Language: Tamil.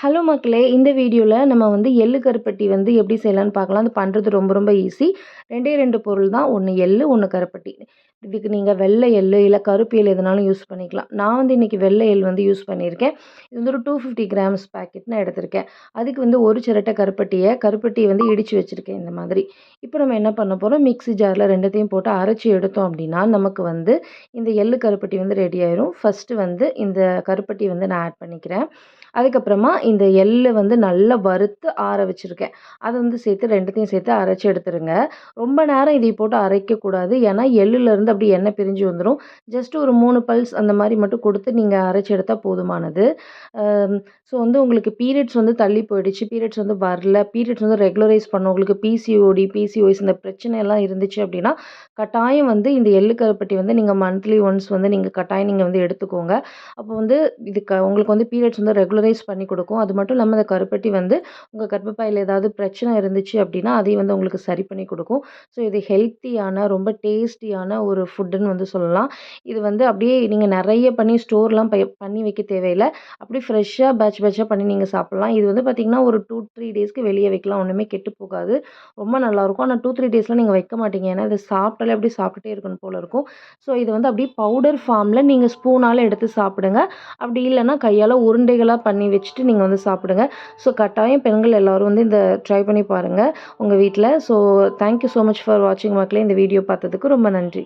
ஹலோ மக்களே இந்த வீடியோவில் நம்ம வந்து எள்ளு கருப்பட்டி வந்து எப்படி செய்யலான்னு பார்க்கலாம். அது பண்ணுறது ரொம்ப ரொம்ப ஈஸி ரெண்டே ரெண்டு பொருள் தான். ஒன்று எள்ளு ஒன்று கருப்பட்டி. இதுக்கு நீங்கள் வெள்ளை எள்ளு இல்லை கருப்பு எள் எதுனாலும் யூஸ் பண்ணிக்கலாம். நான் வந்து இன்றைக்கி வெள்ளை எள் வந்து யூஸ் பண்ணியிருக்கேன். இது வந்து ஒரு டூ ஃபிஃப்டி கிராம்ஸ் பேக்கெட் நான் எடுத்திருக்கேன். அதுக்கு வந்து ஒரு சிரட்டை கருப்பட்டியை கருப்பட்டியை வந்து இடித்து வச்சுருக்கேன் இந்த மாதிரி. இப்போ நம்ம என்ன பண்ண போகிறோம் மிக்ஸி ஜாரில் ரெண்டுத்தையும் போட்டு அரைச்சி எடுத்தோம் அப்படின்னா நமக்கு வந்து இந்த எள்ளு கருப்பட்டி வந்து ரெடி ஆயிரும். ஃபஸ்ட்டு வந்து இந்த கருப்பட்டி வந்து நான் ஆட் பண்ணிக்கிறேன். அதுக்கப்புறமா இந்த எள்ளை வந்து நல்லா வறுத்து ஆற வச்சுருக்கேன். அதை வந்து சேர்த்து ரெண்டுத்தையும் சேர்த்து அரைச்சி எடுத்துருங்க. ரொம்ப நேரம் இதை போட்டு அரைக்கக்கூடாது. ஏன்னா எள்ளுலேருந்து அப்படி எண்ணெய் பிரிஞ்சு வந்துடும் ஜஸ்ட் ஒரு மூணு பல்ஸ் அந்த மாதிரி மட்டும் கொடுத்து நீங்கள் அரைச்சி எடுத்தால் போதுமானது. ஸோ வந்து உங்களுக்கு பீரியட்ஸ் வந்து தள்ளி போயிடுச்சு. பீரியட்ஸ் வந்து வரல. பீரியட்ஸ் வந்து ரெகுலரைஸ் பண்ணும் உங்களுக்கு பிசிஓடி பிசிஓஎஸ் இந்த பிரச்சனை எல்லாம் இருந்துச்சு அப்படின்னா கட்டாயம் வந்து இந்த எள்ளு கருப்பட்டி வந்து நீங்கள் மந்த்லி ஒன்ஸ் வந்து நீங்கள் கட்டாயம் நீங்கள் வந்து எடுத்துக்கோங்க. அப்போ வந்து இதுக்கு உங்களுக்கு வந்து பீரியட்ஸ் வந்து ரெகுலரைஸ் பண்ணி கொடுக்கும். அது மட்டும் இல்லாமல் இந்த கருப்பட்டி வந்து உங்கள் கர்ப்பப்பையில் ஏதாவது பிரச்சனை இருந்துச்சு அப்படின்னா அதையும் வந்து உங்களுக்கு சரி பண்ணி கொடுக்கும். ஸோ இது ஹெல்த்தியான ரொம்ப டேஸ்டியான ஒரு ஃபுட்டுன்னு வந்து சொல்லலாம். இது வந்து அப்படியே நீங்கள் நிறைய பண்ணி ஸ்டோர்லாம் பண்ணி வைக்க தேவையில்லை. அப்படியே ஃப்ரெஷ்ஷாக பேட்ச் பேட்சாக பண்ணி நீங்கள் சாப்பிட்லாம். இது வந்து பார்த்திங்கன்னா ஒரு டூ த்ரீ டேஸ்க்கு வெளியே வைக்கலாம். ஒன்றுமே கெட்டு போகாது. ரொம்ப நல்லாயிருக்கும் ஆனால் டூ த்ரீ டேஸ்லாம் நீங்கள் வைக்க மாட்டீங்க. ஏன்னா இதை சாப்பிட்டாலே அப்படியே சாப்பிட்டுட்டே இருக்கணும் போல் இருக்கும். ஸோ இது வந்து அப்படியே பவுடர் ஃபார்மில் நீங்கள் ஸ்பூனால் எடுத்து சாப்பிடுங்க. அப்படி இல்லைன்னா கையால் உருண்டைகளாக பண்ணி வச்சுட்டு நீங்கள் வந்து சாப்பிடுங்க. ஸோ கட்டாயம் பெண்கள் எல்லோரும் வந்து இந்த ட்ரை பண்ணி பாருங்கள் உங்கள் வீட்டில் so thank you so much for வாட்சிங் மக்களே. இந்த வீடியோ பார்த்ததுக்கு ரொம்ப நன்றி.